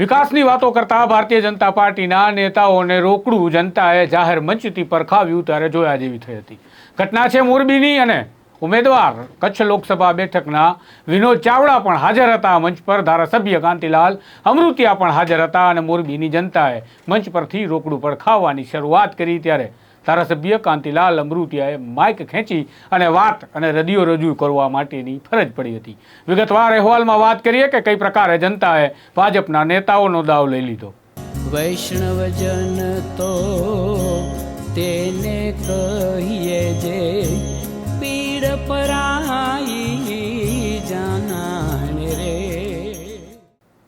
વિકાસની વાતો કરતા ભારતીય જનતા પાર્ટીના નેતાઓને રોકડું જનતાએ જાહેર મંચથી પરખાવ્યું ત્યારે જોયા જેવી થઈ હતી. ઘટના છે મોરબીની અને ઉમેદવાર કચ્છ લોકસભા બેઠકના વિનોદ ચાવડા પણ હાજર હતા મંચ પર. ધારાસભ્ય કાંતિલાલ અમૃતિયા પણ હાજર હતા અને મોરબીની જનતાએ મંચ પરથી રોકડું પડખાવવાની શરૂઆત કરી ત્યારે ધારાસભ્ય કાંતિલાલ અમૃતિયાએ માઇક ખેંચી અને વાત અને રદિયો રજૂ કરવા માટેની ફરજ પડી હતી. વિગતવાર અહેવાલમાં વાત કરીએ કે કઈ પ્રકારે જનતાએ ભાજપના નેતાઓનો દાવ લઈ લીધો. વૈષ્ણવજન તો તેને કહીએ જે પીડ પરાઈ જાનાને રે.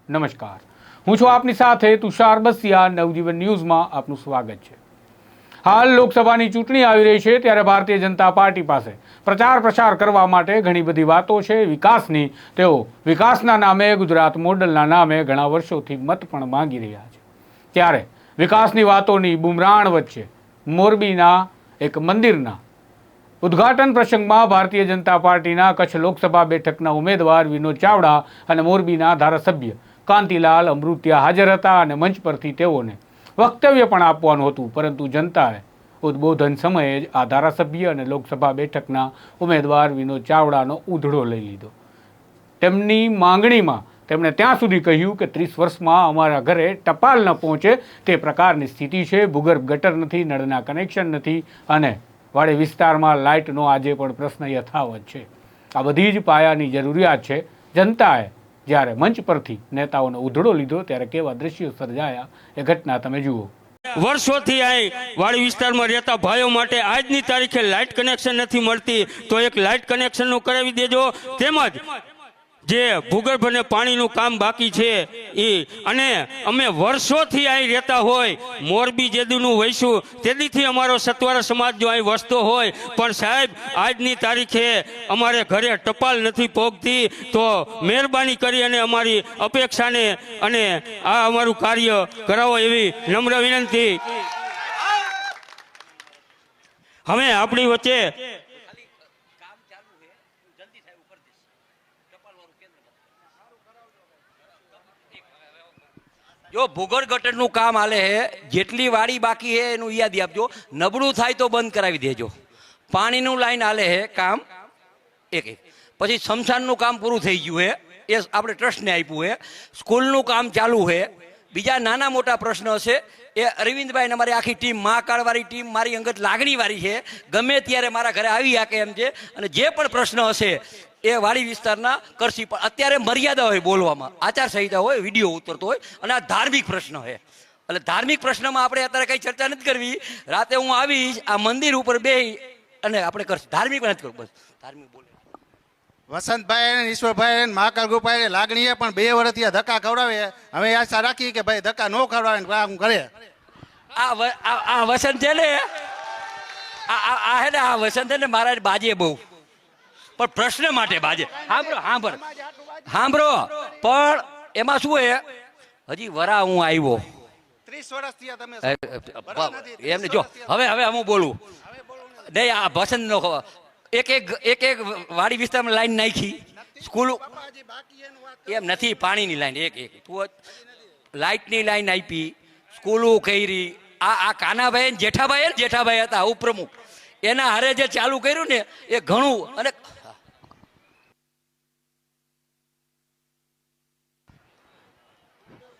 નમસ્કાર. હું છું આપની સાથે તુષાર બસિયા. નવજીવન ન્યૂઝમાં આપનું સ્વાગત છે. હાલ લોકસભાની ચૂંટણી આવી રહી છે ત્યારે ભારતીય જનતા પાર્ટી પાસે પ્રચાર પ્રસાર કરવા માટે ઘણી બધી વાતો છે વિકાસની. તેઓ વિકાસના નામે, ગુજરાત મોડલના નામે ઘણા વર્ષોથી મત પણ માંગી રહ્યા છે. ત્યારે વિકાસની વાતોની બુમરાણ વચ્ચે મોરબીના એક મંદિરના ઉદ્ઘાટન પ્રસંગમાં ભારતીય જનતા પાર્ટીના કચ્છ લોકસભા બેઠકના ઉમેદવાર વિનોદ ચાવડા અને મોરબીના ધારાસભ્ય કાંતિલાલ અમૃતિયા હાજર હતા અને મંચ પરથી તેઓને વક્તવ્ય પણ આપવાનું હતું, પરંતુ જનતાએ ઉદ્બોધન સમયે જ આ ધારાસભ્ય અને લોકસભા બેઠકના ઉમેદવાર વિનોદ ચાવડાનો ઉધડો લઈ લીધો. તેમની માંગણીમાં તેમણે ત્યાં સુધી કહ્યું કે ત્રીસ વર્ષમાં અમારા ઘરે ટપાલ ન પહોંચે, તે પ્રકારની સ્થિતિ છે, ભૂગર્ભ ગટર નથી, નળના કનેક્શન નથી અને વાડી વિસ્તારમાં લાઇટનો આજે પણ પ્રશ્ન યથાવત છે. આ બધી જ પાયાની જરૂરિયાત છે. જનતાએ જ્યારે મંચ પરથી નેતાઓનો ઉધડો લીધો ત્યારે કેવા દ્રશ્યો સર્જાયા એ ઘટના તમે જુઓ. વર્ષોથી અહીં વાડી વિસ્તારમાં રહેતા ભાઈઓ માટે આજની તારીખે લાઇટ કનેક્શન નથી મળતી, તો એક લાઇટ કનેક્શનનું કરાવી દેજો. તેમજ જે ભૂગર્ભ અને પાણીનું કામ બાકી છે એ અને અમે વર્ષોથી અહીં રહેતા હોય મોરબી જેદીનું વહીશું તેદીથી અમારો સત્વારા સમાજ જો અહીં વસતો હોય પણ સાહેબ આજની તારીખે અમારે ઘરે ટપાલ નથી પહોંચતી તો મહેરબાની કરી અને અમારી અપેક્ષાને અને આ અમારું કાર્ય કરાવો એવી નમ્ર વિનંતી. હવે આપણી વચ્ચે જો ભૂગોળ ગટરનું કામ હાલે હે, જેટલી વાડી બાકી હે એનું યાદી આપજો. નબળું થાય તો બંધ કરાવી દેજો. પાણીનું લાઈન હાલે હે કામ એક એક. પછી સ્મશાનનું કામ પૂરું થઈ ગયું હે, એ આપણે ટ્રસ્ટને આપ્યું હે. સ્કૂલનું કામ ચાલુ હે. બીજા નાના મોટા પ્રશ્ન હશે, એ અરવિંદભાઈ અમારી આખી ટીમ મહાકાળવાળી ટીમ, મારી અંગત લાગણીવાળી છે. ગમે ત્યારે મારા ઘરે આવી શકે એમ છે. અને જે પણ પ્રશ્ન હશે એ વાડી વિસ્તારના કરશી. પણ અત્યારે મર્યાદા હોય બોલવામાં. આચારસંહિતા હોય વીડિયો ઉતરતો હોય અને આ ધાર્મિક પ્રશ્ન હોય એટલે ધાર્મિક પ્રશ્નમાં આપણે અત્યારે કઈ ચર્ચા નથી કરવી. રાતે હું આવીશ આ મંદિર ઉપર બે અને આપણે કરશું. ધાર્મિક નથી કરવું બસ. ધાર્મિક બોલે. વસંતભાઈ અને ઈશ્વરભાઈ અને મહાકાલ ગોપાઈ લાગણીએ પણ બે વર્ષથી આ ધક્કા ખવડાવે હવે આશા રાખી કે ભાઈ ધક્કા ન ખવડાવે ને કરે. આ વસંત છે ને આ હે ને આ વસંત છે ને મારા બાજે બહુ. પણ પ્રશ્ન માટે બાજે. સાંભળો સાંભળ સાંભળો પણ એમાં શું હે હજી વરા હું આવ્યો. એ, એ, એમને જો હવે હવે હું બોલું. નહીં આ ભસન નો એક એક એક એક વાડી વિસ્તારમાં લાઈન નાખી. સ્કૂલ એમ નથી પાણીની લાઈન એક એક. લાઇટની લાઈન આપી સ્કૂલો કરી. આ આ કાનાભાઈ જેઠાભાઈ જેઠાભાઈ હતા ઉપપ્રમુખ. એના હારે જે ચાલુ કર્યું ને એ ઘણું અને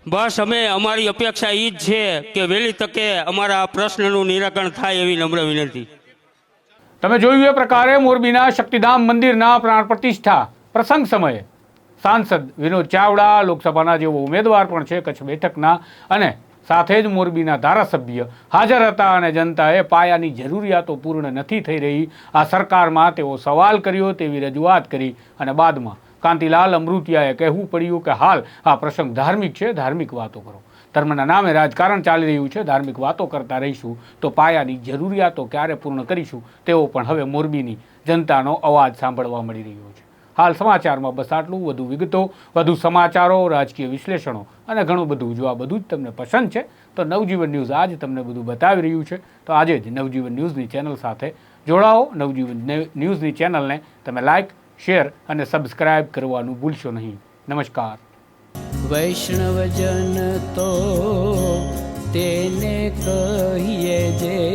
બસ અમે, અમારી અપેક્ષા એ જ છે કે વહેલી તકે અમારા પ્રશ્નનું નિરાકરણ થાય એવી નમ્ર વિનંતી. તમે જોયું એ પ્રકારે મોરબીના શક્તિધામ મંદિરના પ્રાણ પ્રતિષ્ઠા પ્રસંગ સમયે સાંસદ વિનોદ ચાવડા, લોકસભાના જેવો ઉમેદવાર પણ છે કચ્છ બેઠકના અને સાથે જ મોરબીના ધારાસભ્ય હાજર હતા અને જનતાએ પાયાની જરૂરિયાતો પૂર્ણ નથી થઈ રહી. આ સરકારમાં તેઓ સવાલ કર્યો તેવી રજૂઆત કરી અને બાદમાં કાંતિલાલ અમૃતિયાએ કહેવું પડ્યું કે હાલ આ પ્રસંગ ધાર્મિક છે, ધાર્મિક વાતો કરો. ધર્મના નામે રાજકારણ ચાલી રહ્યું છે, ધાર્મિક વાતો કરતા રહીશું તો પાયાની જરૂરિયાતો ક્યારે પૂર્ણ કરીશું તેવો પણ હવે મોરબીની જનતાનો અવાજ સાંભળવા મળી રહ્યો છે. હાલ સમાચારમાં બસ આટલું, વધુ વિગતો, વધુ સમાચારો, રાજકીય વિશ્લેષણો અને ઘણું બધું. જો આ બધું જ તમને પસંદ છે, તો નવજીવન ન્યૂઝ આજ તમને બધું બતાવી રહ્યું છે. તો આજે જ નવજીવન ન્યૂઝની ચેનલ સાથે જોડાઓ. નવજીવન ન્યૂઝની ચેનલને તમે લાઇક શેર અને સબસ્ક્રાઇબ કરવાનું ભૂલશો નહીં. નમસ્કાર. વૈષ્ણવજન તો તેને કહીએ જે